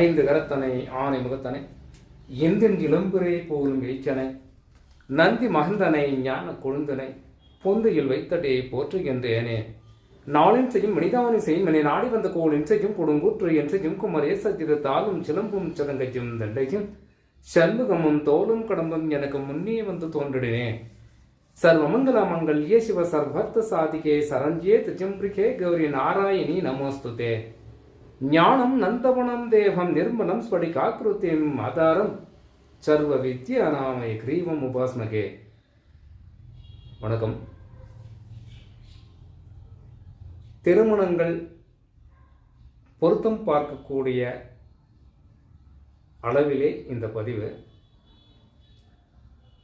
ஐந்து கரத்தனை ஆனை முகத்தனை. எந்தின் இளம்புரை போலும் எய்ச்சனை நந்தி மகந்தனை ஞான கொழுந்தனை. பொந்தையில் வைத்தடே போற்றுகின்றேனே நாளின் செய்யும் மனிதானி செய்யும் என்னை நாடி வந்த கோளின் செய்யும் கொடுங்கூற்று என் செய்யும் குமரேச திருத்தாலும் சிலம்பும் சிலங்கையும் தண்டையும். சண்முகமும் தோலும் கடம்பும் எனக்கு முன்னே வந்து தோன்றினேன் சர்வமங்கல ஏ சிவ சர்வர்த்த சாதிகே சரஞ்சே திஜம்பிரிகே கௌரி நாராயணி நமோஸ்துதே. ஞானம் நந்தவனம் தேவம் நிர்மலம் ஸ்படிகாக்கிருத்தியம் ஆதாரம். சர்வ வித்ய அநாமய கிரீவம் உபாஸ்மகே. வணக்கம். திருமணங்கள் பொருத்தம் பார்க்கக்கூடிய அளவிலே இந்த பதிவு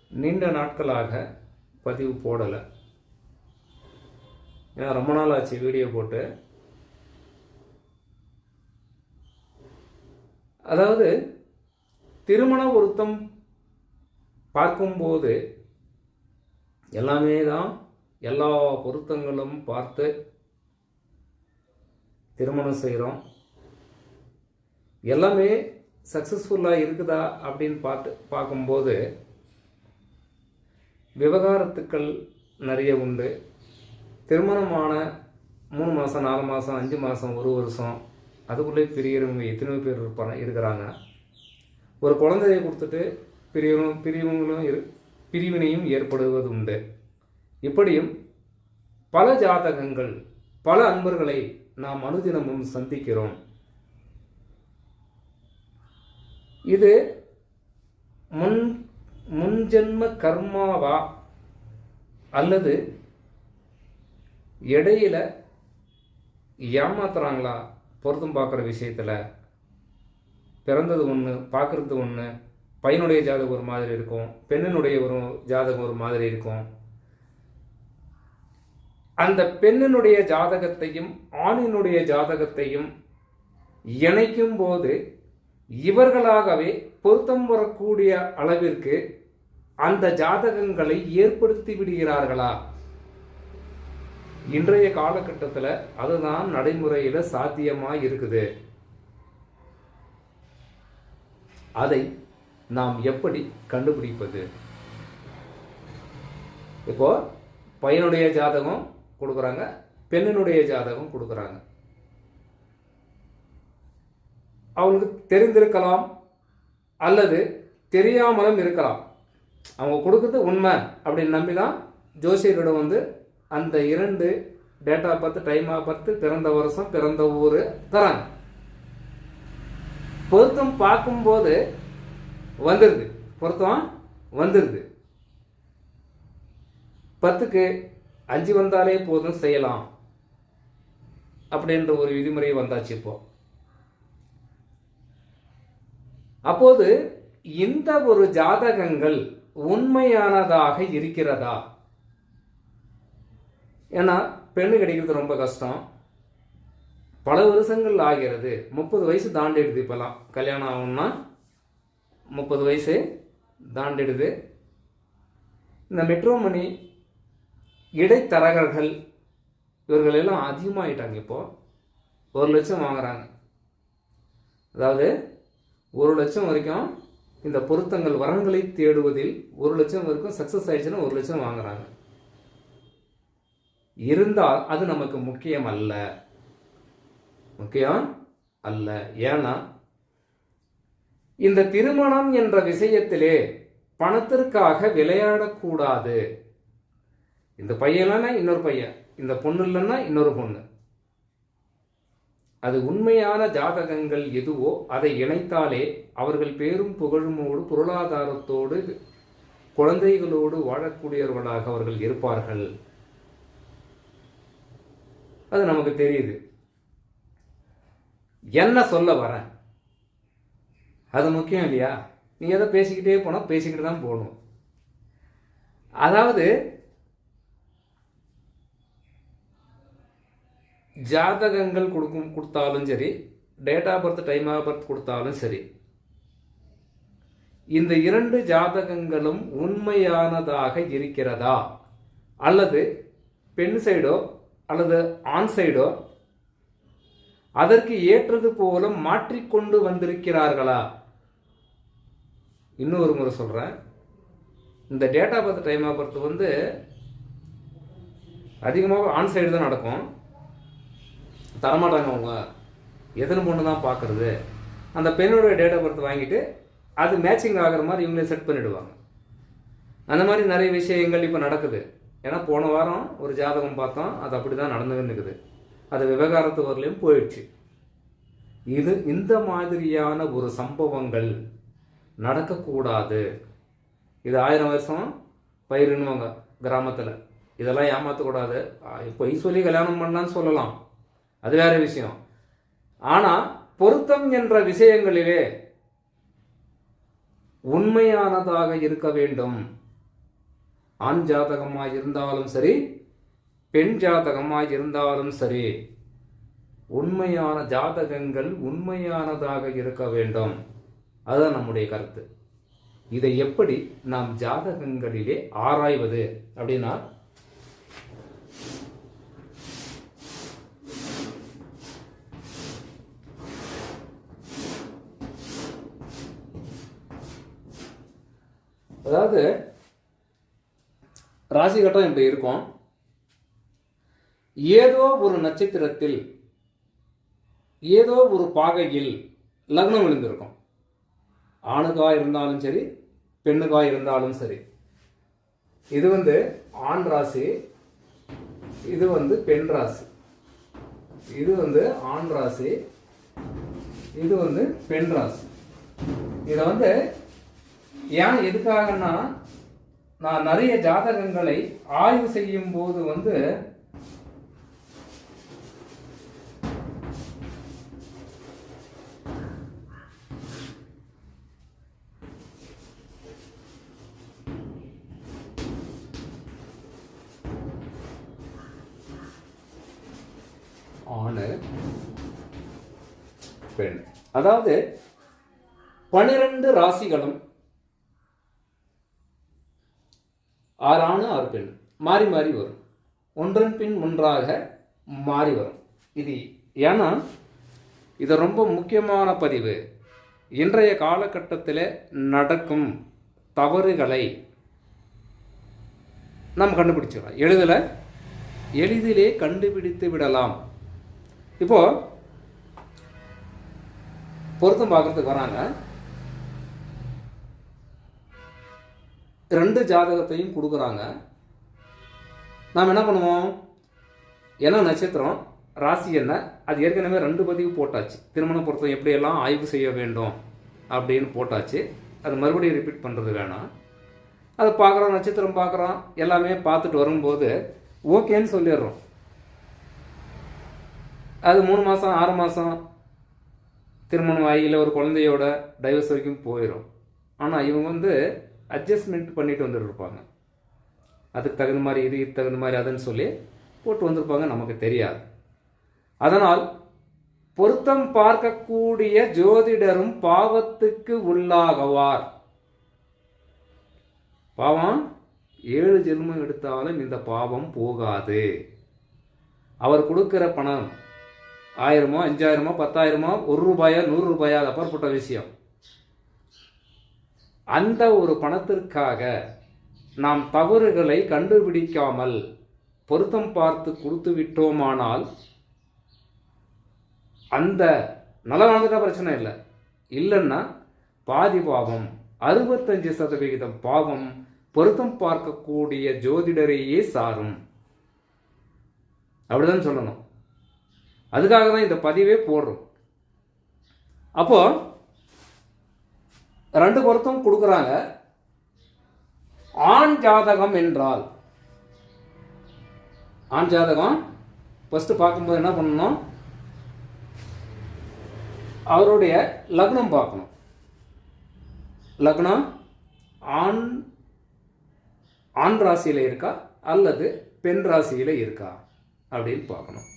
நீண்ட நாட்களாக பதிவு போடலை. ஏன்னா ரொம்ப நாள் ஆச்சு வீடியோ போட்டு. அதாவது திருமண பொருத்தம் பார்க்கும்போது எல்லாமே தான் எல்லா பொருத்தங்களும் பார்த்து திருமணம் செய்கிறோம் எல்லாமே சக்ஸஸ்ஃபுல்லாக இருக்குதா அப்படின்னு பார்த்து பார்க்கும்போது விவகாரத்துக்கள் நிறைய உண்டு. திருமணமான மூணு மாதம் நாலு மாதம் அஞ்சு மாதம் ஒரு வருஷம் அதுக்குள்ளே பெரியவங்க எத்தனையோ பேர் இருப்பாங்க இருக்கிறாங்க. ஒரு குழந்தையை கொடுத்துட்டு பெரியவங்களும் பெரியவங்களும் இரு பிரிவினையும் ஏற்படுவது உண்டு இப்படியும் பல ஜாதகங்கள் பல அன்பர்களை நாம் அனுதினமும் சந்திக்கிறோம். இது முன் முன்ஜென்ம கர்மாவா அல்லது இடையில ஏமாத்துறாங்களா பொருத்தம் பார்க்குற விஷயத்தில் பிறந்தது ஒன்று பார்க்குறது ஒன்று பையனுடைய ஜாதகம் ஒரு மாதிரி இருக்கும் பெண்ணினுடைய ஒரு ஜாதகம் ஒரு மாதிரி இருக்கும். அந்த பெண்ணினுடைய ஜாதகத்தையும் ஆணினுடைய ஜாதகத்தையும் இணைக்கும் போது இவர்களாகவே பொருத்தம் வரக்கூடிய அளவிற்கு அந்த ஜாதகங்களை ஏற்படுத்தி விடுகிறார்களா? இன்றைய காலகட்டத்தில் அதுதான் நடைமுறையில் சாத்தியமாக இருக்குது. அதை நாம் எப்படி கண்டுபிடிப்பது? இப்போ பையனுடைய ஜாதகம் கொடுக்குறாங்க பெண்ணினுடைய ஜாதகம் கொடுக்குறாங்க. அவங்களுக்கு தெரிந்திருக்கலாம் அல்லது தெரியாமலும் இருக்கலாம். அவங்க கொடுக்குறது உண்மை அப்படின்னு நம்பி தான் ஜோசியரிடம் வந்து அந்த இரண்டு டேட்டா பார்த்து டைமாக பார்த்து பிறந்த வருஷம் பிறந்த ஊர் தராங்க. பொருத்தம் பார்க்கும்போது வந்துடுது பொருத்தம் வந்துடுது பத்துக்கு அஞ்சு வந்தாலே போதும் செய்யலாம். அப்படின்ற ஒரு விதிமுறை வந்தாச்சு இப்போ. அப்போது இந்த ஒரு ஜாதகங்கள் உண்மையானதாக இருக்கிறதா? ஏன்னா பெண்ணு கிடைக்கிறது ரொம்ப கஷ்டம். பல வருஷங்கள் ஆகிறது. முப்பது வயசு தாண்டிடுது இப்போலாம் கல்யாணம் ஆகும்னா முப்பது வயசு தாண்டிடுது. இந்த மெட்ரோமணி இடைத்தரகர்கள் இவர்கள் எல்லாம் அதிகமாகிட்டாங்க இப்போது ஒரு லட்சம் வாங்குறாங்க. அதாவது ஒரு லட்சம் வரைக்கும் இந்த பொருத்தங்கள் வரங்களை தேடுவதில் ஒரு லட்சம் வரைக்கும் சக்ஸஸ் ஆயிடுச்சுன்னா ஒரு லட்சம் வாங்குறாங்க. இருந்தால் அது நமக்கு முக்கியம் அல்ல. முக்கியம் அல்ல. ஏன்னா இந்த திருமணம் என்ற விஷயத்திலே பணத்திற்காக விளையாடக்கூடாது. இந்த பையன் இல்லைன்னா இன்னொரு பையன். இந்த பொண்ணு இல்லைன்னா இன்னொரு பொண்ணு. அது உண்மையான ஜாதகங்கள் எதுவோ அதை இணைத்தாலே அவர்கள் பேரும் புகழுமோடு பொருளாதாரத்தோடு குழந்தைகளோடு வாழக்கூடியவர்களாக அவர்கள் இருப்பார்கள். அது நமக்கு தெரியுது. என்ன சொல்ல வரேன் அது முக்கியம் இல்லையா? நீ எதை பேசிக்கிட்டே போனால் பேசிக்கிட்டு தான் போகணும். அதாவது ஜாதகங்கள் கொடுக்கும் கொடுத்தாலும் சரி date of birth time of birth கொடுத்தாலும் சரி இந்த இரண்டு ஜாதகங்களும் உண்மையானதாக இருக்கிறதா? அல்லது பெண் சைடோ அல்லது ஆன்சைடோ அதற்கு ஏற்றது போல மாற்றிக்கொண்டு வந்திருக்கிறார்களா? இன்னொரு முறை சொல்கிறேன் இந்த டேட்டா பர்த் டைமை பொறுத்து வந்து அதிகமாக ஆன் சைடு தான் நடக்கும். தரமாட்டாங்க அவங்க. எத்தனை பொண்ணு தான் பார்க்குறது. அந்த பெண்ணோட டேட்டா பர்த் வாங்கிட்டு அது மேட்சிங் ஆகிற மாதிரி இவங்களே செட் பண்ணிவிடுவாங்க அந்த மாதிரி நிறைய விஷயங்கள் இப்போ நடக்குது. ஏன்னா போன வாரம் ஒரு ஜாதகம் பார்த்தோம் அது அப்படி தான் நடந்துகிட்டு இருக்குது. அது விவகாரத்து வரலையும் போயிடுச்சு. இது இந்த மாதிரியான ஒரு சம்பவங்கள் நடக்கக்கூடாது. இது ஆயிரம் வருஷம் பயிருன்னுவாங்க கிராமத்தில். இதெல்லாம் ஏமாற்றக்கூடாது பொய் சொல்லி கல்யாணம் பண்ணலான்னு சொல்லலாம். அது வேற விஷயம். ஆனால் பொருத்தம் என்ற விஷயங்களிலே உண்மையானதாக இருக்க வேண்டும். ஆண் ஜாதகமாக இருந்தாலும் சரி பெண் ஜாதகமாக இருந்தாலும் சரி உண்மையான ஜாதகங்கள் உண்மையானதாக இருக்க வேண்டும். அதுதான் நம்முடைய கருத்து. இதை எப்படி நாம் ஜாதகங்களிலே ஆராய்வது அப்படின்னா அதாவது ராசி கட்டம் இப்படி இருக்கும். ஏதோ ஒரு நட்சத்திரத்தில் ஏதோ ஒரு பாகையில் லக்னம் விழுந்திருக்கும். ஆணுக்கா இருந்தாலும் சரி பெண்ணுக்கா இருந்தாலும் சரி. இது வந்து ஆண் ராசி இது வந்து பெண் ராசி. இது வந்து ஆண் ராசி இது வந்து பெண் ராசி. இதை வந்து ஏன் எதுக்காகன்னா நான் நிறைய ஜாதகங்களை ஆய்வு செய்யும் போது வந்து ஆணு பெண். அதாவது பனிரெண்டு ராசிகளும் ஆறானும் ஆறு பெண். மாறி மாறி வரும். ஒன்றன் பின் ஒன்றாக மாறி வரும். இது ஏன்னா இது ரொம்ப முக்கியமான பதிவு. இன்றைய காலகட்டத்தில் நடக்கும் தவறுகளை நாம் கண்டுபிடிச்சிடலாம். எளிதில் எளிதிலே கண்டுபிடித்து விடலாம். இப்போது பொருத்தம் பார்க்குறதுக்கு வராங்க. ரெண்டு ஜாதகத்தையும் கொடுக்குறாங்க. நாம் என்ன பண்ணுவோம்? என்ன நட்சத்திரம்? ராசி என்ன? அது ஏற்கனவே ரெண்டு பதிவு போட்டாச்சு. திருமண பொருத்தம் எப்படியெல்லாம் ஆய்வு செய்ய வேண்டும் அப்படின்னு போட்டாச்சு. அது மறுபடியும் ரிப்பீட் பண்ணுறது வேணாம். அதை பார்க்குறோம் நட்சத்திரம் பார்க்குறோம் எல்லாமே பார்த்துட்டு வரும்போது ஓகேன்னு சொல்லிடுறோம். அது மூணு மாதம் ஆறு மாதம் திருமணம் ஆகி இல்லை ஒரு குழந்தையோட டைவர்ஸ் வரைக்கும் போயிடும் ஆனால் இவங்க வந்து அட்ஜஸ்ட்மெண்ட் பண்ணிட்டு வந்துருப்பாங்க. அதுக்கு தகுந்த மாதிரி இது இதுக்கு தகுந்த மாதிரி அதுன்னு சொல்லி போட்டு வந்திருப்பாங்க நமக்கு தெரியாது. அதனால் பொருத்தம் பார்க்கக்கூடிய ஜோதிடரும் பாவத்துக்கு உள்ளாகவார். பாவம் ஏழு ஜென்மம் எடுத்தாலும் இந்த பாவம் போகாது. அவர் கொடுக்குற பணம் ஆயிரமோ அஞ்சாயிரமோ பத்தாயிரமோ ஒரு ரூபாயா நூறு ரூபாயோ அது அப்பாற்பட்ட விஷயம். அந்த ஒரு பணத்திற்காக நாம் தவறுகளை கண்டுபிடிக்காமல் பொருத்தம் பார்த்து கொடுத்து விட்டோமானால் அந்த நல்லா வாழ்ந்துட்டா பிரச்சனை இல்லை. இல்லைன்னா பாதி பாவம் அறுபத்தஞ்சு சதவிகிதம் பாவம் பொருத்தம் பார்க்கக்கூடிய ஜோதிடரையே சாரும். அப்படிதான் சொல்லணும். அதுக்காக தான் இந்த பதிவே போடுறோம். அப்போ ரெண்டு பொருத்தம் கொடுக்குறாங்க. ஆண் ஜாதகம் என்றால் ஆண் ஜாதகம் ஃபஸ்ட்டு பார்க்கும்போது என்ன பண்ணணும்? அவருடைய லக்னம் பார்க்கணும். லக்னம் ஆண் ஆண் ராசியில் இருக்கா? அல்லது பெண் ராசியில் இருக்கா? அப்படின்னு பார்க்கணும்.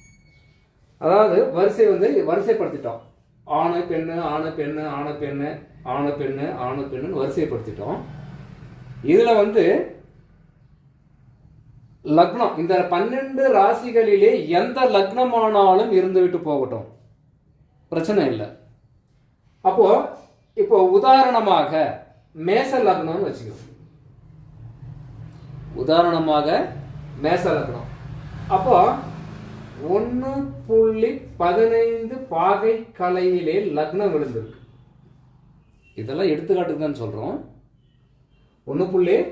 அதாவது வரிசை வந்து வரிசைப்படுத்திட்டோம். ஆணு பெண்ணு ஆணு பெண்ணு ஆணை பெண்ணு ஆணு பெண்ணு ஆண பெண்ணுன்னு வரிசைப்படுத்திட்டோம். இதில் வந்து லக்னம் இந்த பன்னெண்டு ராசிகளிலே எந்த லக்னமானாலும் இருந்துவிட்டு போகட்டும். பிரச்சனை இல்லை. அப்போ இப்போ உதாரணமாக மேச லக்னம்னு வச்சுக்கோ. உதாரணமாக மேச லக்னம். அப்போ ஒன்று புள்ளி பதினைந்து பாகை கலையிலே லக்னம் விழுந்திருக்கு. இதெல்லாம் எடுத்துக்காட்டுக்கு தான் சொல்கிறோம் ஒன்று புள்ளி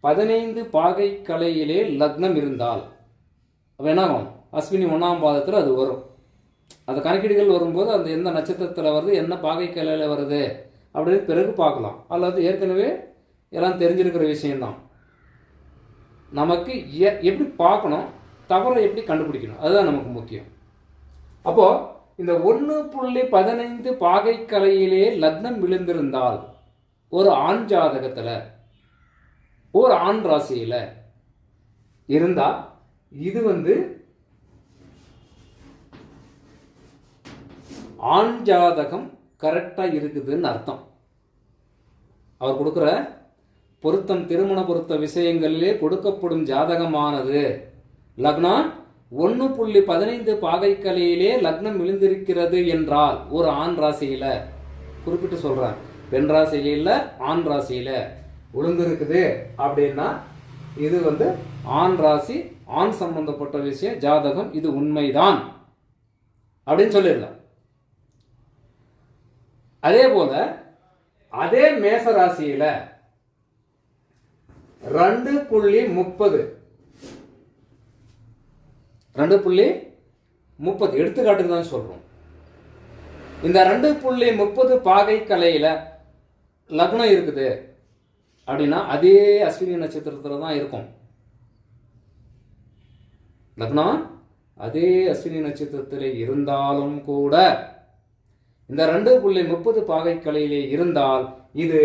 பதினைந்து பாகை கலையிலே லக்னம் இருந்தால். அப்போ என்ன ஆகும்? அஸ்வினி ஒன்றாம் பாதத்தில் அது வரும். அந்த கணக்கீடுகள் வரும்போது அந்த எந்த நட்சத்திரத்தில் வருது என்ன பாகை கலையில் வருது அப்படின்னு பிறகு பார்க்கலாம். அல்லது ஏற்கனவே எல்லாம் தெரிஞ்சிருக்கிற விஷயம்தான். நமக்கு எ- எப்படி பார்க்கணும் தவறை எப்படி கண்டுபிடிக்கணும்? அதுதான் நமக்கு முக்கியம். அப்போது இந்த ஒன்று புள்ளி பதினைந்து பாகைக்கலையிலே லக்னம் விழுந்திருந்தால் ஒரு ஆண் ஜாதகத்தில் ஒரு ஆண் ராசியில் இருந்தால் இது வந்து ஆண் ஜாதகம் கரெக்டாக இருக்குதுன்னு அர்த்தம். அவர் கொடுக்குற பொருத்தம் திருமண பொருத்த விஷயங்களிலே கொடுக்கப்படும் ஜாதகமானது லக்னம் ஒன்று புள்ளி பதினைந்து பாகைக்கலையிலே லக்னம் விழுந்திருக்கிறது என்றால் ஒரு ஆண் ராசியில். குறிப்பிட்டு சொல்கிறேன் பெண் ராசியில் ஆண் ராசியில். விழுந்திருக்குது அப்படின்னா இது வந்து ஆண் ராசி ஆண் சம்பந்தப்பட்ட விஷயம் ஜாதகம் இது உண்மைதான். அப்படின்னு சொல்லிடலாம். அதே போல அதே மேச ராசியில் ரெண்டு புள்ளி முப்பது ரெண்டு புள்ளி முப்பது. எடுத்துக்காட்டுக்கு தான் சொல்கிறோம் இந்த ரெண்டு புள்ளி முப்பது பாகை கலையில் லக்னம் இருக்குது. அப்படின்னா அதே அஸ்வினி நட்சத்திரத்தில் தான் இருக்கும். லக்னம் அதே அஸ்வினி நட்சத்திரத்தில் இருந்தாலும் கூட இந்த ரெண்டு புள்ளி முப்பது பாகை கலையிலே இருந்தால் இது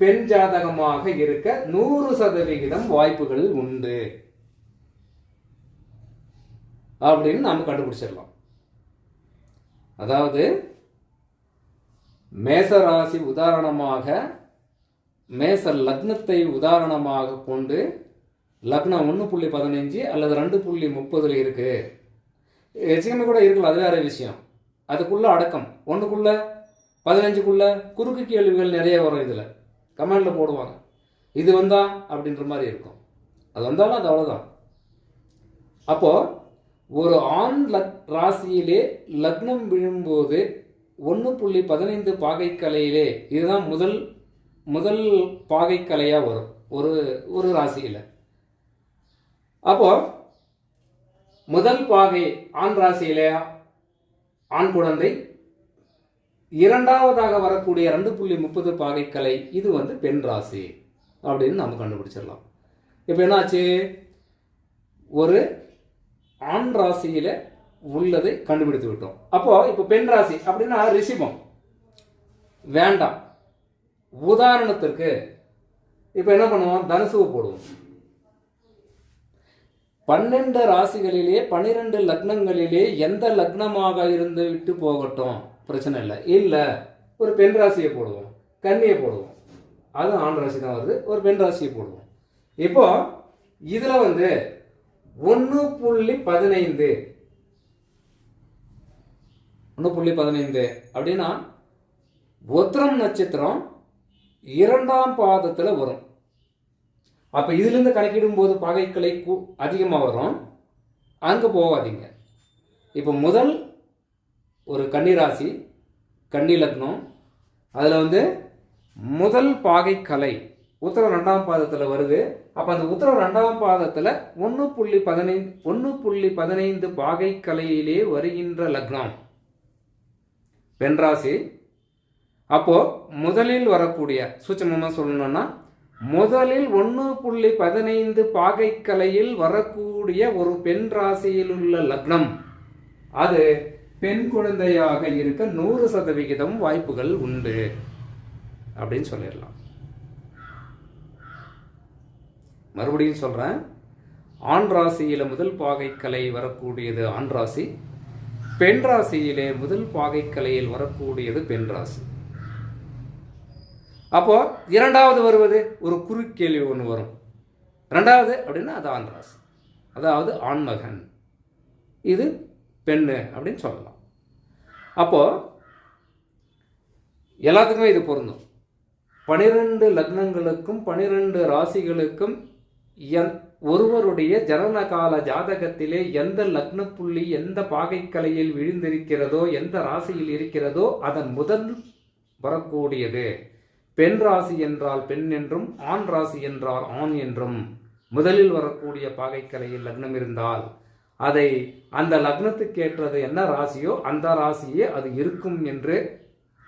பெண் ஜாதகமாக இருக்க நூறு சதவிகிதம் வாய்ப்புகள் உண்டு. அப்படின்னு நாம் கண்டுபிடிச்சிடலாம். அதாவது மேச ராசி உதாரணமாக மேச லக்னத்தை உதாரணமாக கொண்டு லக்னம் ஒன்று புள்ளி பதினஞ்சு அல்லது ரெண்டு புள்ளி முப்பதில் இருக்குது எச்சிகமே கூட இருக்கலாம் அது வேறு விஷயம். அதுக்குள்ளே அடக்கம். ஒன்றுக்குள்ள பதினஞ்சுக்குள்ள குறுக்கு கேள்விகள் நிறைய வரும் இதில். கமெண்டில் போடுவாங்க. இது வந்தா அப்படின்ற மாதிரி இருக்கும். அது வந்தாலும் அது அவ்வளோதான் அப்போது ஒரு ஆண் லக் ராசியிலே லக்னம் விழும்போது ஒன்று புள்ளி பதினைந்து பாகைக்கலையிலே இதுதான் முதல் முதல் பாகைக்கலையாக வரும். ஒரு ஒரு ராசியில். அப்போ முதல் பாகை ஆண் ராசியிலே ஆண் குழந்தை. இரண்டாவதாக வரக்கூடிய ரெண்டு புள்ளி முப்பது பாகைக்கலை இது வந்து பெண் ராசி அப்படின்னு நம்ம கண்டுபிடிச்சிடலாம். இப்போ என்னாச்சு? ஒரு ஆண் ராசியில உள்ளதை கண்டுபிடித்து விட்டோம். அப்போ இப்போ பெண் ராசி அப்படின்னா ரிஷிபம். வேண்டாம். உதாரணத்திற்கு இப்போ என்ன பண்ணுவோம்? தனுசுவை போடுவோம். பன்னெண்டு ராசிகளிலே பன்னிரெண்டு லக்னங்களிலே எந்த லக்னமாக இருந்து விட்டு போகட்டும்? பிரச்சனை இல்லை. இல்லை ஒரு பெண் ராசியை போடுவோம். கன்னியை போடுவோம். அது ஆண் ராசி தான் வருது. ஒரு பெண் ராசியை போடுவோம். இப்போ இதில் வந்து ஒன்று புள்ளி பதினைந்து. ஒன்று புள்ளி பதினைந்து அப்படின்னா உத்திரம் நட்சத்திரம் இரண்டாம் பாதத்தில் வரும். அப்போ இதுலேருந்து கணக்கிடும் போது பகைக்கலை அதிகமாக வரும். அங்கே போகாதீங்க. இப்போ முதல் ஒரு கன்னிராசி கன்னி லக்னம். அதில் வந்து முதல் பாகைக்கலை உத்தரவு ரெண்டாம் பாதத்தில் வருது. அப்போ அந்த உத்தரவு ரெண்டாம் பாதத்தில் ஒன்று புள்ளி பதினைந்து ஒன்று புள்ளி பதினைந்து பாகைக்கலையிலே வருகின்ற லக்னம். பெண்ராசி அப்போது முதலில் வரக்கூடிய சூட்சமமாக சொல்லணும்னா முதலில் ஒன்று புள்ளி பதினைந்து பாகைக்கலையில் வரக்கூடிய ஒரு பெண் ராசியில் உள்ள லக்னம். அது பெண் குழந்தையாக இருக்க நூறு சதவிகிதம் வாய்ப்புகள் உண்டு. அப்படின்னு சொல்லிடலாம். மறுபடியும் சொல்கிறேன் ஆண் ராசியில முதல் பாகைக்கலை வரக்கூடியது ஆண் ராசி. பெண் ராசியிலே முதல் பாகைக்கலையில் வரக்கூடியது பெண் ராசி. அப்போ இரண்டாவது வருவது ஒரு குறுக்கேள்வி ஒன்று வரும். ரெண்டாவது அப்படின்னா அது ஆண் ராசி. அதாவது ஆண்மகன் இது பெண்ணு அப்படின்னு சொல்லலாம். அப்போ எல்லாத்துக்குமே இது பொருந்தும். பனிரெண்டு லக்னங்களுக்கும் பனிரெண்டு ராசிகளுக்கும் என் ஒருவருடைய ஜனனகால ஜாதகத்திலே எந்த லக்ன புள்ளி எந்த பாகைக்கலையில் விழுந்திருக்கிறதோ எந்த ராசியில் இருக்கிறதோ அதன் முதல் வரக்கூடியது. பெண் ராசி என்றால் பெண் என்றும் ஆண் ராசி என்றால் ஆண் என்றும் முதலில் வரக்கூடிய பாகைக்கலையில் லக்னம் இருந்தால் அதை அந்த லக்னத்துக்கு ஏற்றது என்ன ராசியோ அந்த ராசியே அது இருக்கும் என்று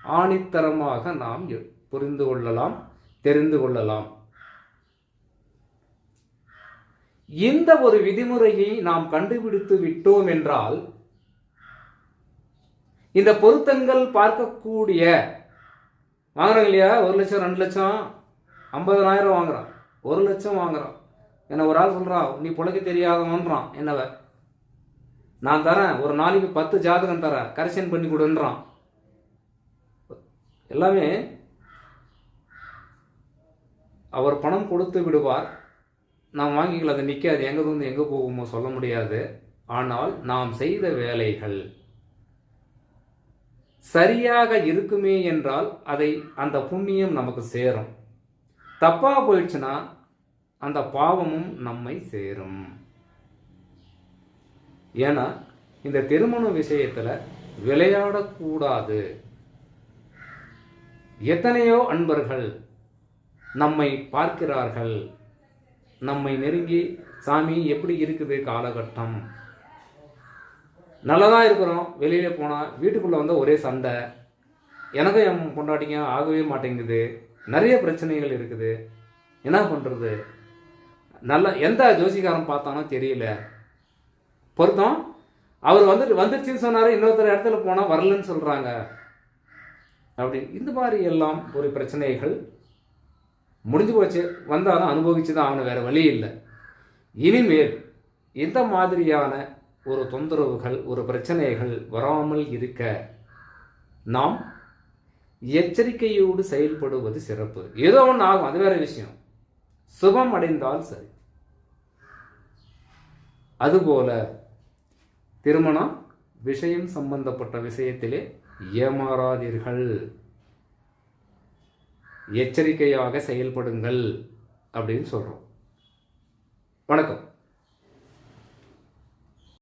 ஆணித்தரமாக நாம் புரிந்து கொள்ளலாம் தெரிந்து கொள்ளலாம். இந்த ஒரு விதிமுறையை நாம் கண்டுபிடித்து விட்டோம் என்றால் இந்த பொருத்தங்கள் பார்க்கக்கூடிய வாங்குறாங்க இல்லையா? ஒரு லட்சம் ரெண்டு லட்சம் ஐம்பதனாயிரம் வாங்குறான். ஒரு லட்சம் வாங்குறான். என்ன ஒரு ஆள் சொல்றான் நீ பிழைக்க தெரியாதவன்றான் என்னவ? நான் தரேன் ஒரு நாளைக்கு பத்து ஜாதகம் தரேன் கரெக்ஷன் பண்ணி கொடுன்றான். எல்லாமே அவர் பணம் கொடுத்து விடுவார். நாம் வாங்கிக்கல அது நிற்காது எங்கே வந்து எங்கே போகுமோ சொல்ல முடியாது. ஆனால் நாம் செய்த வேலைகள் சரியாக இருக்குமே என்றால் அதை அந்த புண்ணியம் நமக்கு சேரும். தப்பாக போயிடுச்சுன்னா அந்த பாவமும் நம்மை சேரும். ஏன்னா இந்த திருமண விஷயத்தில் விளையாடக்கூடாது. எத்தனையோ அன்பர்கள் நம்மை பார்க்கிறார்கள். நம்மை நெருங்கி சாமி எப்படி இருக்குது காலகட்டம்? நல்லதா இருக்கிறோம். வெளியில் போனால் வீட்டுக்குள்ளே வந்தால் ஒரே சண்டை. எனக்கும் என் பொண்டாட்டிங்க ஆகவே மாட்டேங்குது. நிறைய பிரச்சனைகள் இருக்குது. என்ன பண்ணுறது நல்ல எந்த ஜோசிக்காரன் பார்த்தானோ தெரியல. பொருத்தம் அவர் வந்துட்டு வந்துருச்சுன்னு சொன்னார் இன்னொருத்தர் இடத்துல போனால் வரலன்னு சொல்கிறாங்க அப்படின்னு இந்த மாதிரி எல்லாம் ஒரு பிரச்சனைகள். முடிஞ்சு போச்சு. வந்தாலும் அனுபவிச்சு தான் ஆகணும் வேறு வழி இல்லை. இனிமேல் இந்த மாதிரியான ஒரு தொந்தரவுகள் ஒரு பிரச்சனைகள் வராமல் இருக்க நாம் எச்சரிக்கையோடு செயல்படுவது சிறப்பு. ஏதோ ஒன்று ஆகும் அது வேற விஷயம். சுபம் அடைந்தால் சரி. அதுபோல திருமணம் விஷயம் சம்பந்தப்பட்ட விஷயத்திலே ஏமாறாதீர்கள். எச்சரிக்கையாக செயல்படுங்கள் அப்படின்னு சொல்கிறோம் வணக்கம்.